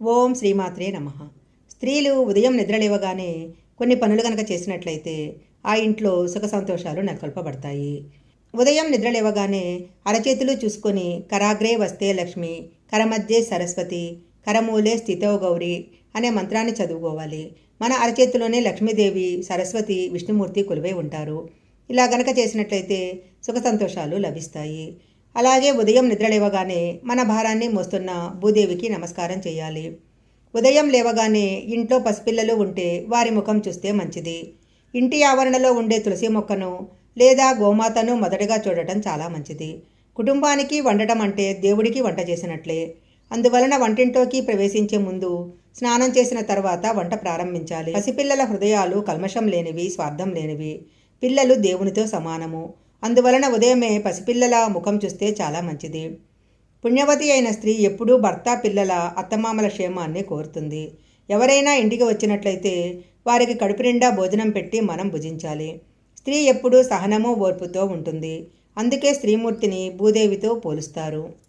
ఓం శ్రీమాత్రే నమ. స్త్రీలు ఉదయం నిద్రలేవగానే కొన్ని పనులు కనుక చేసినట్లయితే ఆ ఇంట్లో సుఖ సంతోషాలు నెలకొల్పబడతాయి. ఉదయం నిద్రలేవగానే అరచేతులు చూసుకొని కరాగ్రే వస్తే లక్ష్మి కరమధ్యే సరస్వతి కరమూలే స్థితో గౌరి అనే మంత్రాన్ని చదువుకోవాలి. మన అరచేతిలోనే లక్ష్మీదేవి సరస్వతి విష్ణుమూర్తి కొలువై ఉంటారు. ఇలా గనక చేసినట్లయితే సుఖ సంతోషాలు లభిస్తాయి. అలాగే ఉదయం నిద్రలేవగానే మన భారాన్ని మోస్తున్న భూదేవికి నమస్కారం చేయాలి. ఉదయం లేవగానే ఇంట్లో పసిపిల్లలు ఉంటే వారి ముఖం చూస్తే మంచిది. ఇంటి ఆవరణలో ఉండే తులసి మొక్కను లేదా గోమాతను మొదటగా చూడటం చాలా మంచిది. కుటుంబానికి వండటం అంటే దేవుడికి వంట చేసినట్లే. అందువలన వంటింట్లోకి ప్రవేశించే ముందు స్నానం చేసిన తర్వాత వంట ప్రారంభించాలి. పసిపిల్లల హృదయాలు కల్మషం లేనివి స్వార్థం లేనివి. పిల్లలు దేవునితో సమానము. అందువలన ఉదయమే పసిపిల్లల ముఖం చూస్తే చాలా మంచిది. పుణ్యవతి అయిన స్త్రీ ఎప్పుడూ భర్త పిల్లల అత్తమామల క్షేమాన్ని కోరుతుంది. ఎవరైనా ఇంటికి వచ్చినట్లయితే వారికి కడుపు నిండా భోజనం పెట్టి మనం భుజించాలి. స్త్రీ ఎప్పుడూ సహనము ఓర్పుతో ఉంటుంది. అందుకే స్త్రీమూర్తిని భూదేవితో పోలుస్తారు.